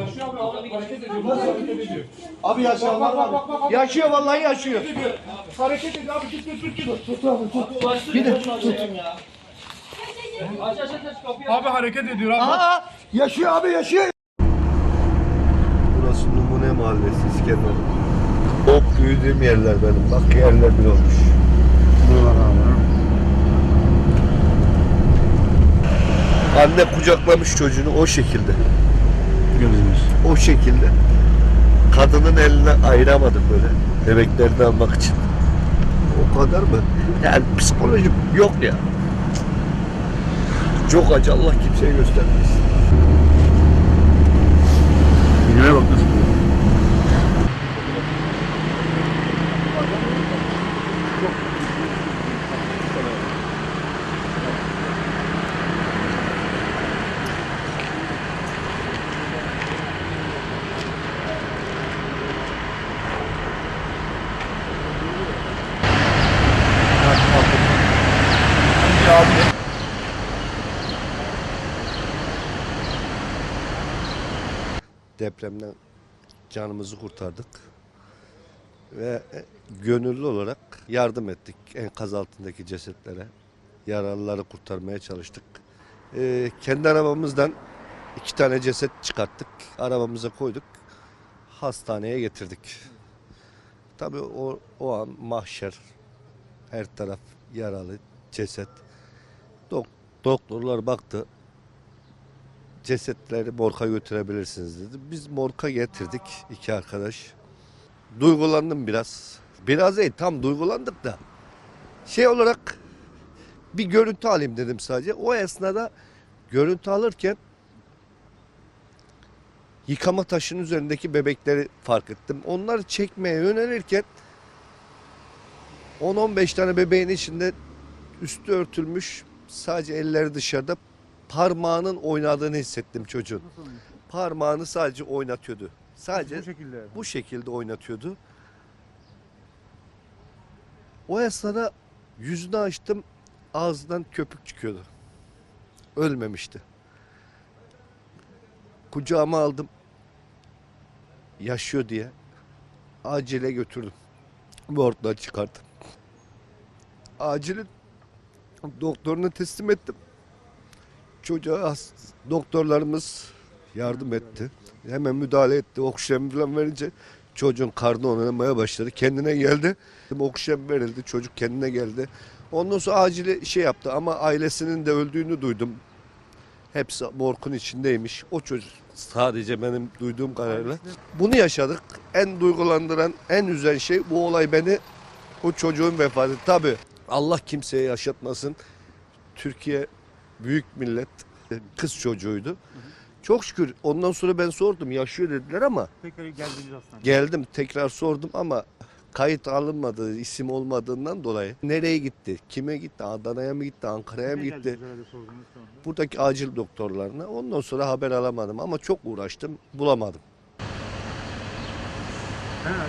Yaşıyor abi abi hareket ediyor. Nasıl hareket ediyor? Abi yaşayanlar Bak bak var. bak bak. Yaşıyor vallahi yaşıyor. Hareket ediyor abi tut tut tut tut. Tut abi tut. Gidin. Aç aç aç kapıyı. Abi hareket ediyor abi. Aa, yaşıyor abi yaşıyor. Burası Numune Mahallesi İskenderun. Çok büyüdüğüm yerler benim. Bak yerler bir olmuş. Buralar abi. Anne kucaklamış çocuğunu o şekilde. Gözümüz. O şekilde. Kadının eline ayıramadım böyle. Bebeklerini almak için. O kadar mı? Yani psikolojik yok ya. Çok acı Allah kimseye göstermesin. Videoya bak nasıl. Depremden canımızı kurtardık. Ve e, gönüllü olarak yardım ettik enkaz altındaki cesetlere. Yaralıları kurtarmaya çalıştık. Ee, kendi arabamızdan iki tane ceset çıkarttık. Arabamıza koyduk. Hastaneye getirdik. Tabii o, o an mahşer. Her taraf yaralı, ceset. Dok- doktorlar baktı. Cesetleri morga götürebilirsiniz dedi. Biz morga getirdik iki arkadaş. Duygulandım biraz. Biraz değil tam duygulandık da. Şey olarak bir görüntü alayım dedim sadece. O esnada görüntü alırken yıkama taşının üzerindeki bebekleri fark ettim. Onları çekmeye yönelirken 10-15 tane bebeğin içinde üstü örtülmüş sadece elleri dışarıda parmağının oynadığını hissettim çocuğun. Parmağını sadece oynatıyordu. Sadece Bu şekilde. bu şekilde oynatıyordu. O esnada yüzünü açtım ağzından köpük çıkıyordu. Ölmemişti. Kucağıma aldım. Yaşıyor diye. Acile götürdüm. Morgdan çıkarttım. Acilin doktoruna teslim ettim. Çocuğa doktorlarımız yardım etti. Hemen müdahale etti. Oksijen falan verince çocuğun karnı oynamaya başladı. Kendine geldi. Oksijen verildi. Çocuk kendine geldi. Ondan sonra acile şey yaptı ama ailesinin de öldüğünü duydum. Hepsi morgun içindeymiş. O çocuk sadece benim duyduğum kadarıyla. Bunu yaşadık. En duygulandıran, en üzen şey bu olay beni o çocuğun vefatı. Tabii Allah kimseye yaşatmasın. Türkiye büyük millet kız çocuğuydu. Çok şükür ondan sonra ben sordum yaşıyor dediler ama Tekrar geldiniz hastaneye. geldim tekrar sordum ama kayıt alınmadığı isim olmadığından dolayı nereye gitti? Kime gitti? Adana'ya mı gitti? Ankara'ya mı gitti? Buradaki acil doktorlarına. Ondan sonra haber alamadım ama çok uğraştım bulamadım. Değil mi?